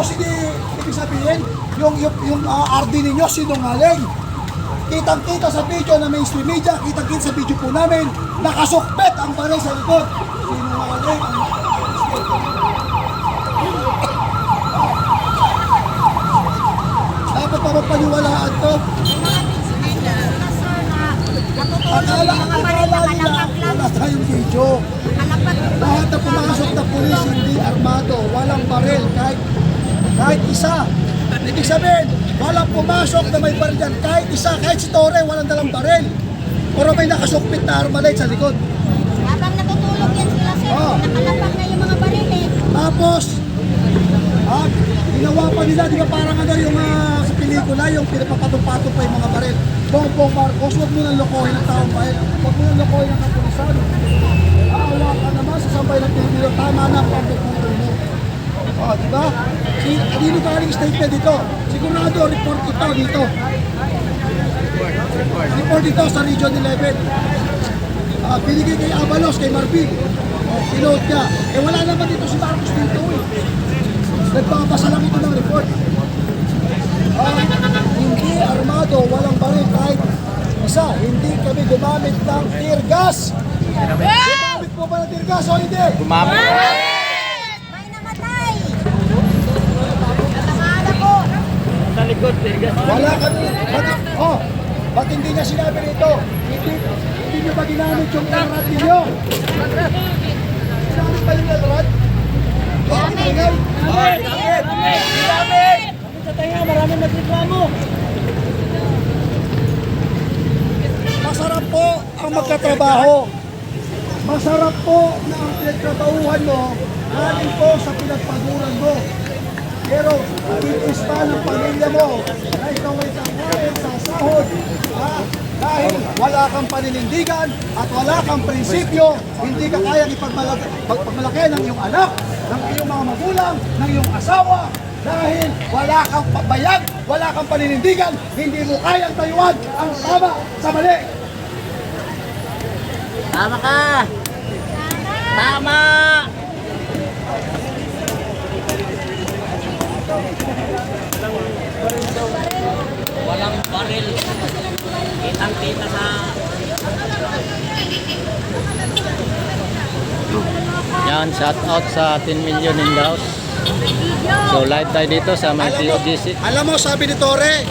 Tapos hindi, ibig sabihin, yung, yung, yung ah, RD ninyo sinungaling. Kitang-kita sa video na mainstream media, kitang-kita sa video po namin, nakasukpet ang baril sa likod. Sinungaling ang Dapat pa mapaniwalaan to. Akala, akala nila, wala tayong video. Lahat na pumasok na pulis, hindi armado, walang baril, kahit, kahit isa. Ibig sabihin, walang pumasok na may baril dyan, kahit isa, kahit si Torre, walang dalang baril. Pero may nakasukpit na armalite sa likod. Habang natutulog yan sila sir, Ah. nakalapak na yung mga baril eh. Tapos, ah, ginawa pa nila, di ba parang ano yung ah, sa pelikula, yung pinapapatong-patong pa yung mga baril. Bongbong Marcos, huwag mo nang lokohin ang taong bayan. Huwag mo nang lokohin ang kapulisan. Aawa ka naman sa sabay ng Pilipino, tama na ang pagkukulong mo. Oh, di ba? Kanino galing statement dito? Sigurado, report ito dito. Report dito sa Region 11. Ah, binigay kay Avalos, kay Marvin. Oh, sinuot niya. Eh wala naman dito si Marcos dito eh. Nagpapasa lang ito ng report. Ah, hindi armado, walang baril kahit isa. Hindi kami gumamit ng tear gas. Gumamit po ba ng tear gas o hindi? Gumamit. May namatay! Nakakala ko! Sa likod, tigas. Wala kami. Ba't, oh, ba't hindi niya sinabi rito? Hindi, hindi niyo ba ginamit yung elrad ninyo? Ginamit ba yung elrad? Oh, ingay. Gamit! Gamit! Sa tayo, marami nagreklamo. Masarap po ang magkatrabaho. Masarap po na ang pinagtrabahuhan mo galing po sa pinagpaguran mo. Pero itis pa ng pamilya mo na ikaw ay kakain sa sahod. Ha? Dahil wala kang paninindigan at wala kang prinsipyo, hindi ka kayang ipagmalaki pagmalaki ng iyong anak, ng iyong mga magulang, ng iyong asawa. Dahil wala kang pabayag, wala kang paninindigan, hindi mo kayang tayuan ang tama sa mali. Tama ka! Tama! Walang baril. Kitang-kita sa... Yan, shout out sa 10 million in the house. So live tayo dito sa may POGC. alam mo, sabi ni Tore,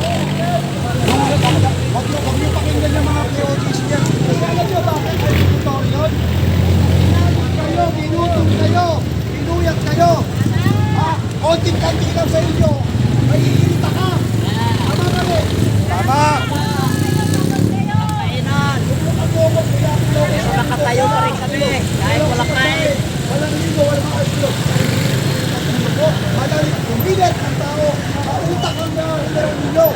Huwag mo, huwag mo pakinggan yung mga POGs niya. Kasi alam niyo bakit kayo ni Tore yun? Kayo, binutong kayo, pinuyat kayo. Ha? Konting kanti lang sa inyo, may iirita ka. Tama ka rin. Tama. Kainan! Nakatayo pa rin kami kahit walang kain. Walang ligo, walang ayos. Madali, umilit ang tao, mautak ang ninyo.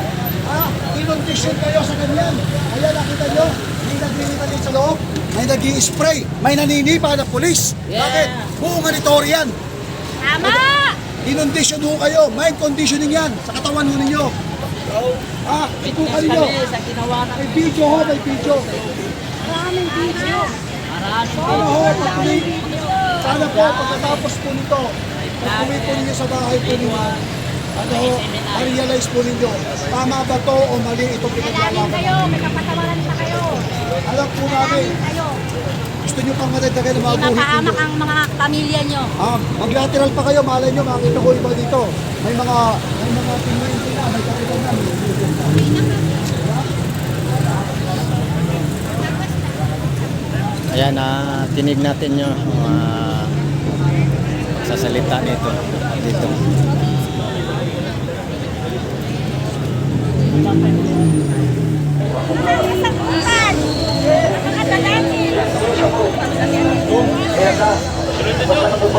Ha? Inundisyon kayo sa ganyan. Kaya nakita nyo, may naglilita din sa loob, may nag spray may naninipa na pulis. Yeah. Bakit? Buong ganitory yan. Tama! Inundisyon ho kayo, mind conditioning yan sa katawan ho ninyo. Ha? Itukan Witness ninyo. May video ho, may video. Maraming video! marami. Sana ho, sana po pagkatapos po nito, pag-uwi po ninyo sa bahay po ninyo, ano ho, ma-realize po ninyo, tama ba to o mali itong pinaglalaban. kayo, may kapatawaran pa kayo. Alam po namin, Nalalim kayo. Gusto nyo pang madagdagan ng mga mapahamak ninyo. ang mga pamilya nyo. Ah, mag-lateral pa kayo, malay nyo, makita ko iba dito. May mga, may mga pinwain sila, may kapitan na, may kapitan na. Ayan, na tinig natin yung mga sasalita nito dito. Kasagutan!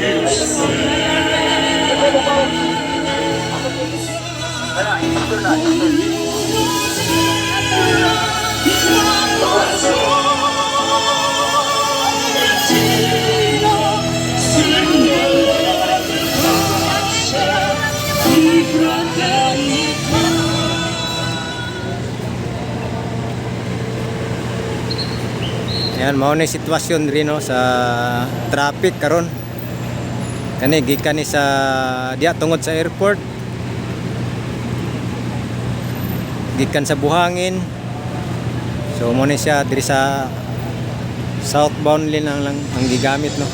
Deus. Cucina Yan, mao ni sitwasyon rin no, sa traffic karon. Kani gikan ni sa diya tungod sa airport. Gikan sa buhangin. So mo ni siya diri sa southbound lane lang, lang ang gigamit no.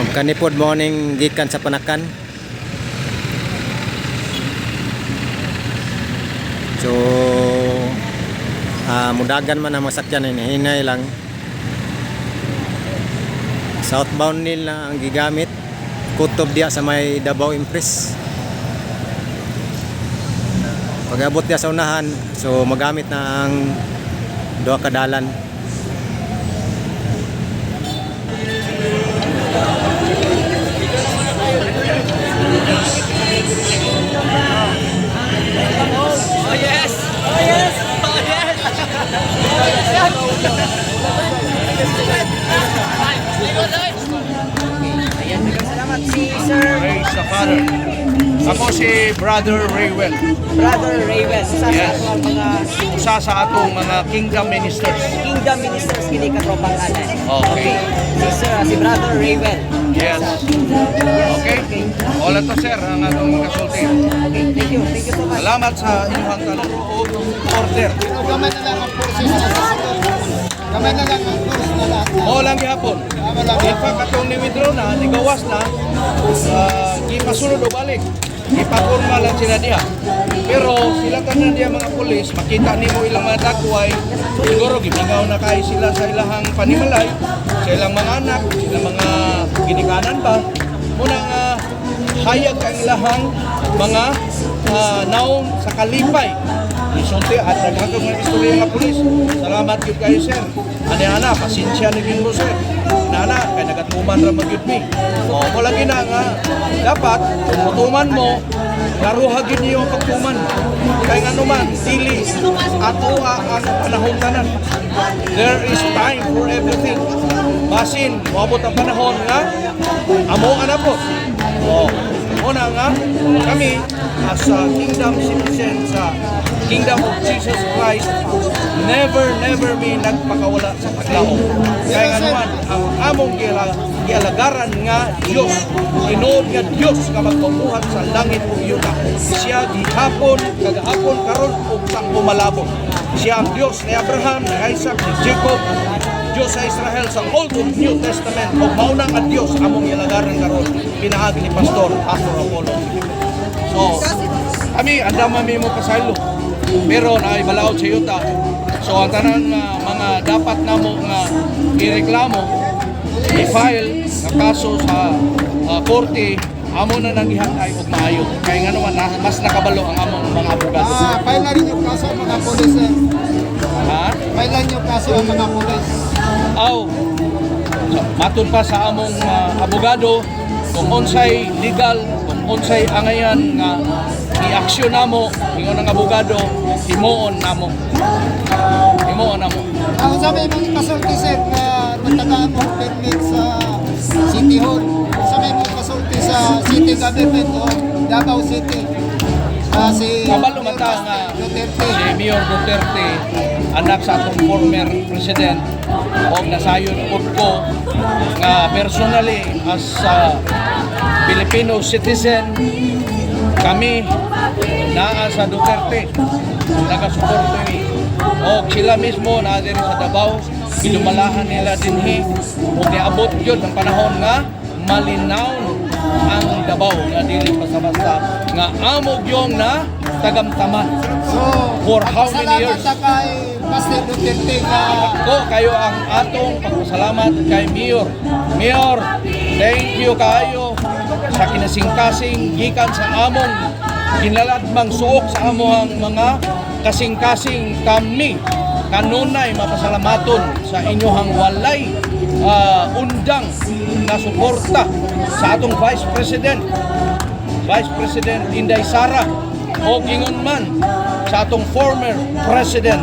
Ug kani pod morning gikan sa Panakan. So ah mudagan man ang masakyan ini hinay lang. Southbound nila ang gigamit. Kutob diya sa may Davao Impress. Pag-abot diya sa unahan, so magamit na ang duha ka si Brother Raywell. Brother Raven, sa Yes. sa atong mga Usa sa atong mga kingdom ministers. kingdom ministers kini katropang kanan. Okay. Si Sir, si Brother Raven. Yes. Okay? Wala to sir ang atong kasulti. Okay, thank you. Thank you so much. Salamat sa inyong talong order. Gamay na lang ang sa Gamay na lang ang kursi na lahat. O lang gihapon. In fact, atong ni-withdraw na, nigawas na, uh, gipasunod o balik. Ipapurma lang sila diha. Pero sila tanan diha mga pulis, makita nimo ilang mga dakway, siguro gimingaw na kay sila sa ilahang panimalay, sa ilang mga anak, ilang mga ginikanan ba. Munang uh, hayag ang ilahang mga uh, naong sa kalipay. Isunti at naghagag ng istorya nga pulis. Salamat yun kayo, sir. Ani ana, pasensya ni Ginbo, sir. Nana, kay nagatuman ra magyud mi. O, mo lagi na nga, dapat, kung mutuman mo, laruhagin niyo ang pagtuman. Kaya nga naman, dili, ato ang panahon tanan. There is time for everything. Basin, maabot ang panahon nga, amo nga na po. O, una nga, kami, as a kingdom citizen sa Kingdom of Jesus Christ, never, never mi nagpakawala sa ang giala- gialagaran nga Diyos, inood nga Diyos nga magpabuhat sa langit ug yuta. Siya gihapon, kagahapon, karon ug sa pumalabot. Siya ang Diyos ni Abraham, ni Isaac, ni Jacob, Diyos sa Israel sa Old ug New Testament ug mauna nga Diyos among ilagaran karon pinaagi ni Pastor Pastor Apollo. So, kami andam kami mo pasaylo. Pero naay balaod sa yuta. So ang tanan nga mga dapat namo nga ireklamo i-file nga kaso sa ah, korte amo na nagihantay og maayo. Kay nga naman na- mas nakabalo ang among mga abogado. Ah, pailan yung kaso ang mga pulis. eh. Ha? Pailan yung kaso ang mga pulis. Aw, so, matun pa sa among ah, abogado kung unsay legal, kung unsay angayan nga i-aksyon namo ingon ang abogado himuon namo. Himuon namo. Ang sabi mong kasulti sir na nagtagaan mo permit sa City Hall. Sabi mong kasulti sa City Government o Davao City. Ah, si Kabalo man ta nga Duterte. si Mayor Duterte anak sa atong former president o nasayon pud ko nga personally as a Filipino citizen kami naa sa Duterte nagasuporto ni o sila mismo na sa Davao gilumalahan nila dinhi ug niabot gyud ang panahon nga malinaw ang Davao nga dili basta-basta nga amo gyong na tagamtaman So, For how many years? kay Pastor Duterte nga Ako kayo ang atong pagpasalamat kay Mayor. Mayor, thank you kayo sa kinasingkasing gikan sa among kinaladmang suok sa among mga kasing-kasing kami kanunay mapasalamaton sa inyohang walay ah, undang na suporta sa atong Vice President Vice President Inday Sara o gingon man sa atong former President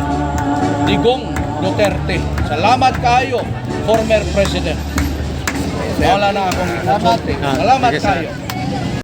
Digong Duterte. Salamat kayo, former President. Wala na akong Salamat sir. kayo.